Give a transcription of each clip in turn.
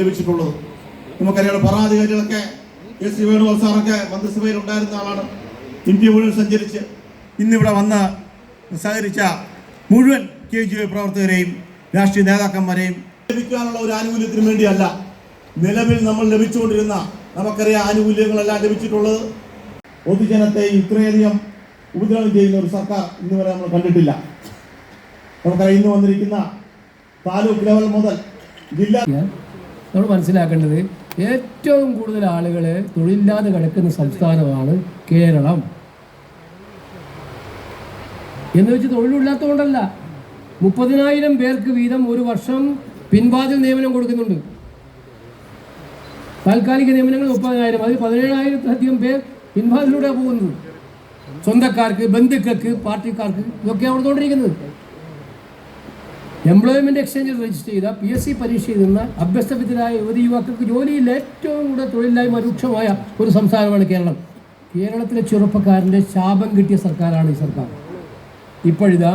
ലഭിച്ചിട്ടുള്ളത്. നമുക്കറിയാം ഭരണാധികാരികളൊക്കെ K C വേണുഗോൾ സാറൊക്കെ മന്ത്രിസഭയിൽ ഉണ്ടായിരുന്ന ആളാണ്. ഇന്ത്യ മുഴുവൻ സഞ്ചരിച്ച് ഇന്നിവിടെ വന്ന് സഹകരിച്ച മുഴുവൻ കെ ജി പ്രവർത്തകരെയും രാഷ്ട്രീയ നേതാക്കന്മാരെയും ലഭിക്കാനുള്ള ഒരു ആനുകൂല്യത്തിന് വേണ്ടിയല്ല നിലവിൽ നമ്മൾ ലഭിച്ചുകൊണ്ടിരുന്ന നമുക്കറിയാം ആനുകൂല്യങ്ങളെല്ലാം ലഭിച്ചിട്ടുള്ളത്. പൊതുജനത്തെ ഇത്രയധികം ഉപദ്രവം ചെയ്യുന്ന ഒരു സർക്കാർ ഇന്ന് വരെ നമ്മൾ കണ്ടിട്ടില്ല. നമുക്കറിയാം ഇന്ന് വന്നിരിക്കുന്ന താലൂക്ക് ലെവൽ മുതൽ ജില്ലാ നമ്മൾ മനസ്സിലാക്കേണ്ടത് ഏറ്റവും കൂടുതൽ ആളുകൾ തൊഴിലില്ലാതെ കിടക്കുന്ന സംസ്ഥാനമാണ് കേരളം. എന്ന് വെച്ച് തൊഴിലില്ലാത്തതുകൊണ്ടല്ല. മുപ്പതിനായിരം പേർക്ക് വീതം ഒരു വർഷം പിൻവാതിൽ നിയമനം കൊടുക്കുന്നുണ്ട്. താൽക്കാലിക നിയമനങ്ങൾ മുപ്പതിനായിരം അതിൽ പതിനേഴായിരത്തിലധികം പേർ പിൻവാതിലൂടെ പോകുന്നത്. സ്വന്തക്കാർക്ക് ബന്ധുക്കൾക്ക് പാർട്ടിക്കാർക്ക് ഇതൊക്കെയാണ് കൊടുത്തുകൊണ്ടിരിക്കുന്നത് എംപ്ലോയ്മെന്റ് എക്സ്ചേഞ്ചിൽ രജിസ്റ്റർ ചെയ്ത പി എസ് സി പരീക്ഷ നിന്ന് അഭ്യസ്തവിദ്യരായ യുവതി യുവാക്കൾക്ക് ജോലിയിൽ ഏറ്റവും കൂടുതൽ തൊഴിലില്ലായ്മ രൂക്ഷമായ ഒരു സംസ്ഥാനമാണ് കേരളം. കേരളത്തിലെ ചെറുപ്പക്കാരന്റെ ശാപം കിട്ടിയ സർക്കാരാണ് ഈ സർക്കാർ. ഇപ്പോഴിതാ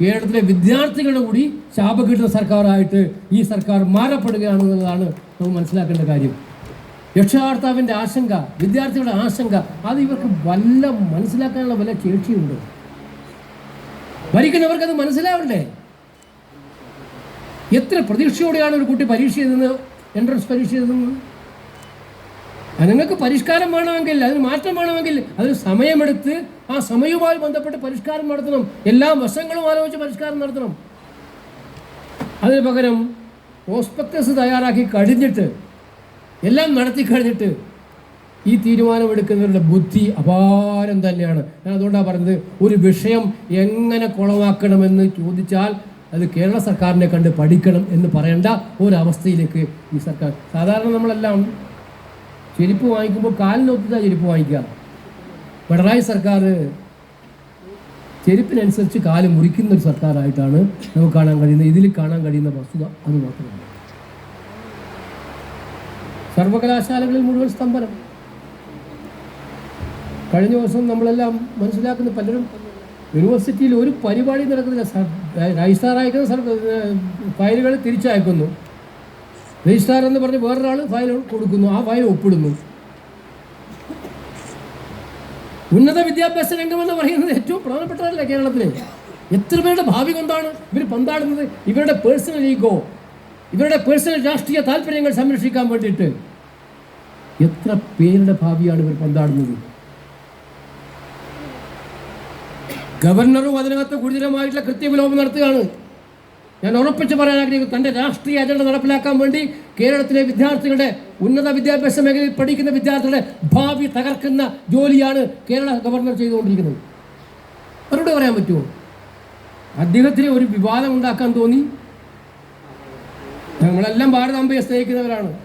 കേരളത്തിലെ വിദ്യാർത്ഥികളുടെ കൂടി ശാപം കിട്ടുന്ന സർക്കാരായിട്ട് ഈ സർക്കാർ മാറപ്പെടുകയാണെന്നുള്ളതാണ് നമ്മൾ മനസ്സിലാക്കേണ്ട കാര്യം. രക്ഷാകർത്താവിന്റെ ആശങ്ക വിദ്യാർത്ഥികളുടെ ആശങ്ക അത് ഇവർക്ക് വല്ല മനസ്സിലാക്കാനുള്ള വല്ല ശേഷിയുണ്ട്? ഭരിക്കുന്നവർക്ക് അത് മനസ്സിലാവണ്ടേ? എത്ര പ്രതീക്ഷയോടെയാണ് ഒരു കുട്ടി പരീക്ഷ എഴുതുന്നത്? എൻട്രൻസ് പരീക്ഷ എഴുതുന്നത്? നിങ്ങൾക്ക് പരിഷ്കാരം വേണമെങ്കിൽ അതിന് മാറ്റം വേണമെങ്കിൽ അതിന് സമയമെടുത്ത് ആ സമയവുമായി ബന്ധപ്പെട്ട് പരിഷ്കാരം നടത്തണം. എല്ലാ വശങ്ങളും ആലോചിച്ച് പരിഷ്കാരം നടത്തണം. അതിന് പകരം പ്രോസ്പെക്ടസ് തയ്യാറാക്കി കഴിഞ്ഞിട്ട് എല്ലാം നടത്തി കഴിഞ്ഞിട്ട് ഈ തീരുമാനമെടുക്കുന്നവരുടെ ബുദ്ധി അപാരം തന്നെയാണ്. ഞാൻ അതുകൊണ്ടാണ് പറഞ്ഞത് ഒരു വിഷയം എങ്ങനെ കുളമാക്കണമെന്ന് ചോദിച്ചാൽ അത് കേരള സർക്കാരിനെ കണ്ട് പഠിക്കണം എന്ന് പറയേണ്ട ഒരവസ്ഥയിലേക്ക് ഈ സർക്കാർ സാധാരണ നമ്മളെല്ലാം ചെരുപ്പ് വാങ്ങിക്കുമ്പോൾ കാലിനൊത്തിട്ടാണ് ചെരുപ്പ് വാങ്ങിക്കുക. പിണറായി സർക്കാർ ചെരുപ്പിനനുസരിച്ച് കാൽ മുറിക്കുന്ന ഒരു സർക്കാരായിട്ടാണ് നമുക്ക് കാണാൻ കഴിയുന്നത്. ഇതിൽ കാണാൻ കഴിയുന്ന വസ്തുത അത് മാത്രമാണ്. സർവകലാശാലകളിൽ മുഴുവൻ സ്തംഭനം. കഴിഞ്ഞ ദിവസം നമ്മളെല്ലാം മനസ്സിലാക്കുന്ന പലരും യൂണിവേഴ്സിറ്റിയിൽ ഒരു പരിപാടി നടക്കുന്നില്ല രജിസ്ട്രാർ അയക്കുന്ന ഫയലുകൾ തിരിച്ചയക്കുന്നു. രജിസ്ട്രാർ എന്ന് പറഞ്ഞ് വേറൊരാൾ ഫയൽ കൊടുക്കുന്നു. ആ ഫയൽ ഒപ്പിടുന്നു. ഉന്നത വിദ്യാഭ്യാസ രംഗം എന്ന് പറയുന്നത് ഏറ്റവും പ്രധാനപ്പെട്ടതല്ല കേരളത്തിൽ എത്ര പേരുടെ ഭാവി കൊണ്ടാണ് ഇവർ പന്താടുന്നത്? ഇവരുടെ പേഴ്സണൽ ഈഗോ ഇവരുടെ പേഴ്സണൽ രാഷ്ട്രീയ താല്പര്യങ്ങൾ സംരക്ഷിക്കാൻ വേണ്ടിയിട്ട് എത്ര പേരുടെ ഭാവിയാണ് ഇവർ പന്താടുന്നത്? ഗവർണറും അതിനകത്ത് ഗുരുതരമായിട്ടുള്ള കൃത്യവിലോപം നടത്തുകയാണ്. ഞാൻ ഉറപ്പിച്ച് പറയാൻ ആഗ്രഹിക്കുന്നു തന്റെ രാഷ്ട്രീയ അജണ്ട നടപ്പിലാക്കാൻ വേണ്ടി കേരളത്തിലെ വിദ്യാർത്ഥികളുടെ ഉന്നത വിദ്യാഭ്യാസ മേഖലയിൽ പഠിക്കുന്ന വിദ്യാർത്ഥികളുടെ ഭാവി തകർക്കുന്ന ജോലിയാണ് കേരള ഗവർണർ ചെയ്തുകൊണ്ടിരിക്കുന്നത്. അവരോട് പറയാൻ പറ്റുമോ? അദ്ദേഹത്തിന് ഒരു വിവാദം ഉണ്ടാക്കാൻ തോന്നി. നമ്മളെല്ലാം ഭാരതാംബയെ സ്നേഹിക്കുന്നവരാണ്.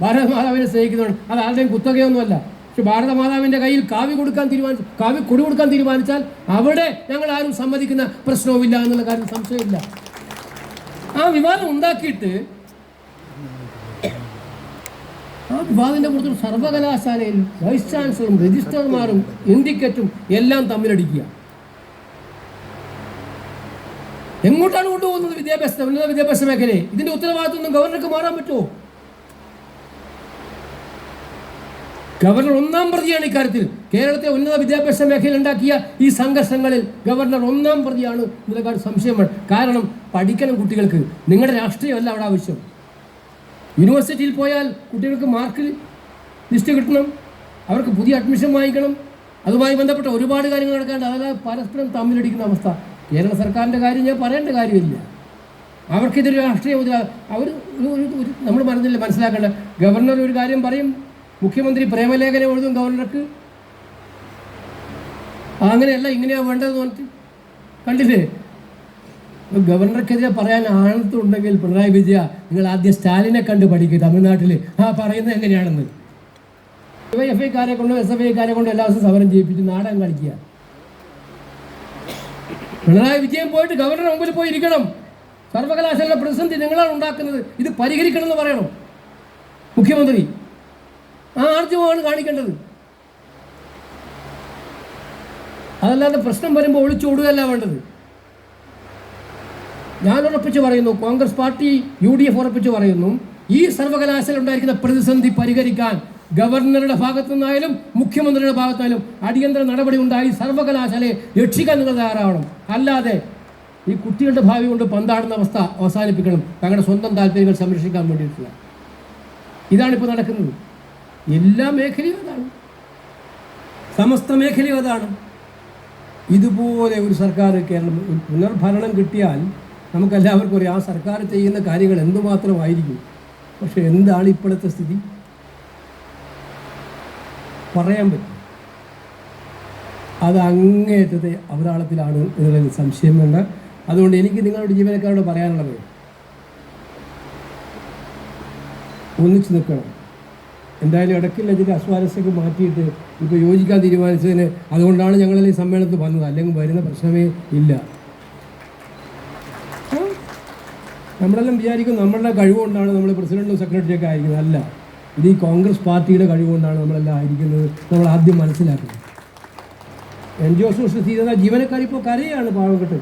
ഭാരതമാതാവിനെ സ്നേഹിക്കുന്നവരാണ്. അത് ആരുടെയും കുത്തകയൊന്നുമല്ല. പക്ഷെ ഭാരതമാതാവിന്റെ കയ്യിൽ കാവ്യ കൊടുക്കാൻ തീരുമാനിച്ചു കാവ്യ കൊടി കൊടുക്കാൻ തീരുമാനിച്ചാൽ അവിടെ ഞങ്ങൾ ആരും സമ്മതിക്കുന്ന പ്രശ്നവുമില്ല എന്നുള്ള കാര്യം സംശയമില്ല. ആ വിവാദം ഉണ്ടാക്കിയിട്ട് ആ വിവാദത്തിന്റെ പുറത്ത് സർവകലാശാലയിൽ വൈസ് ചാൻസലറും രജിസ്ട്രാർമാരും ഇൻഡിക്കേറ്റും എല്ലാം തമ്മിലടിക്കുക. എങ്ങോട്ടാണ് കൊണ്ടുപോകുന്നത് വിദ്യാഭ്യാസ ഉന്നത വിദ്യാഭ്യാസ മേഖലയെ? ഇതിന്റെ ഉത്തരവാദിത്വം ഗവർണർക്ക് മാറാൻ പറ്റുമോ? ഗവർണർ ഒന്നാം പ്രതിയാണ് ഇക്കാര്യത്തിൽ. കേരളത്തെ ഉന്നത വിദ്യാഭ്യാസ മേഖലയിൽ ഉണ്ടാക്കിയ ഈ സംഘർഷങ്ങളിൽ ഗവർണർ ഒന്നാം പ്രതിയാണ് കാര്യം സംശയമാണ്. കാരണം പഠിക്കണം കുട്ടികൾക്ക്. നിങ്ങളുടെ രാഷ്ട്രീയമല്ല അവിടെ ആവശ്യം. യൂണിവേഴ്സിറ്റിയിൽ പോയാൽ കുട്ടികൾക്ക് മാർക്ക് ലിസ്റ്റ് കിട്ടണം. അവർക്ക് പുതിയ അഡ്മിഷൻ വാങ്ങിക്കണം. അതുമായി ബന്ധപ്പെട്ട ഒരുപാട് കാര്യങ്ങൾ നടക്കാണ്ട് അതായത് പരസ്പരം തമ്മിലടിക്കുന്ന അവസ്ഥ. കേരള സർക്കാരിന്റെ കാര്യം ഞാൻ പറയേണ്ട കാര്യമില്ല. അവർക്കിതൊരു രാഷ്ട്രീയ അവർ ഒരു നമ്മൾ പറഞ്ഞില്ല മനസ്സിലാക്കേണ്ട. ഗവർണർ ഒരു കാര്യം പറയും. മുഖ്യമന്ത്രി പ്രേമലേഖനം എഴുതും ഗവർണർക്ക്? അങ്ങനെയല്ല ഇങ്ങനെയാ വേണ്ടത് പറഞ്ഞിട്ട് കണ്ടില്ലേ? ഗവർണർക്കെതിരെ പറയാൻ ആണത്തുണ്ടെങ്കിൽ പിണറായി വിജയ നിങ്ങൾ ആദ്യം സ്റ്റാലിനെ കണ്ട് പഠിക്കുക തമിഴ്നാട്ടിൽ ആ പറയുന്നത് എങ്ങനെയാണെന്ന്? എഫ് ഐക്കാരെ കൊണ്ടും എസ് എഫ് ഐക്കാരെ കൊണ്ടും എല്ലാ ദിവസവും സമരം ചെയ്യിപ്പിച്ച് നാടകം കളിക്കുക. പിണറായി വിജയൻ പോയിട്ട് ഗവർണർ മുമ്പിൽ പോയി ഇരിക്കണം. സർവകലാശാല പ്രതിസന്ധി നിങ്ങളാണ് ഉണ്ടാക്കുന്നത്. ഇത് പരിഹരിക്കണം എന്ന് പറയണം. മുഖ്യമന്ത്രി ആർജവമാണ് കാണിക്കേണ്ടത്. അതല്ലാതെ പ്രശ്നം വരുമ്പോൾ ഒളിച്ചോടുകയല്ല വേണ്ടത്. ഞാൻ ഉറപ്പിച്ച് പറയുന്നു Congress party U D F ഉറപ്പിച്ച് പറയുന്നു ഈ സർവകലാശാല ഉണ്ടായിരിക്കുന്ന പ്രതിസന്ധി പരിഹരിക്കാൻ ഗവർണറുടെ ഭാഗത്തു നിന്നായാലും മുഖ്യമന്ത്രിയുടെ ഭാഗത്തായാലും അടിയന്തര നടപടി ഉണ്ടായി സർവകലാശാലയെ രക്ഷിക്കാൻ നിങ്ങൾ തയ്യാറാവണം. അല്ലാതെ ഈ കുട്ടികളുടെ ഭാവി കൊണ്ട് പന്താടുന്ന അവസ്ഥ അവസാനിപ്പിക്കണം. തങ്ങളുടെ സ്വന്തം താല്പര്യങ്ങൾ സംരക്ഷിക്കാൻ വേണ്ടിയിട്ടുള്ള. ഇതാണിപ്പോൾ നടക്കുന്നത്. എല്ലാ മേഖലയും അതാണ്. സമസ്ത മേഖലയും അതാണ്. ഇതുപോലെ ഒരു സർക്കാർ കേരളം പുനർഭരണം കിട്ടിയാൽ നമുക്കെല്ലാവർക്കും അറിയാം ആ സർക്കാർ ചെയ്യുന്ന കാര്യങ്ങൾ എന്തുമാത്രമായിരിക്കും? പക്ഷെ എന്താണ് ഇപ്പോഴത്തെ സ്ഥിതി? പറയാൻ പറ്റും. അത് അങ്ങേറ്റത്തെ അവതാളത്തിലാണ് എന്നുള്ളതിൽ വേണ്ട. അതുകൊണ്ട് എനിക്ക് നിങ്ങളുടെ ജീവനക്കാരോട് പറയാനുള്ളത് ഒന്നിച്ചു നിൽക്കണം. എന്തായാലും ഇടയ്ക്കില്ല ഇതിന്റെ അസ്വാരസ്യമൊക്കെ മാറ്റിയിട്ട് ഇപ്പോൾ യോജിക്കാൻ തീരുമാനിച്ചതിന് അതുകൊണ്ടാണ് ഞങ്ങൾ ഈ സമ്മേളനത്തിൽ വന്നത്. അല്ലെങ്കിൽ വരുന്ന പ്രശ്നമേ ഇല്ല? നമ്മളെല്ലാം വിചാരിക്കും നമ്മളുടെ കഴിവുകൊണ്ടാണ് നമ്മൾ പ്രസിഡന്റും സെക്രട്ടറിയൊക്കെ ആയിരിക്കുന്നത്. അല്ല ഇത് ഈ കോൺഗ്രസ് പാർട്ടിയുടെ കഴിവുകൊണ്ടാണ് നമ്മളെല്ലാം ആയിരിക്കുന്നത്. നമ്മൾ ആദ്യം മനസ്സിലാക്കുന്നത് എൻ ജി ഒ സീത ജീവനക്കാരിപ്പോൾ കരയാണ് പാവക്കെട്ട്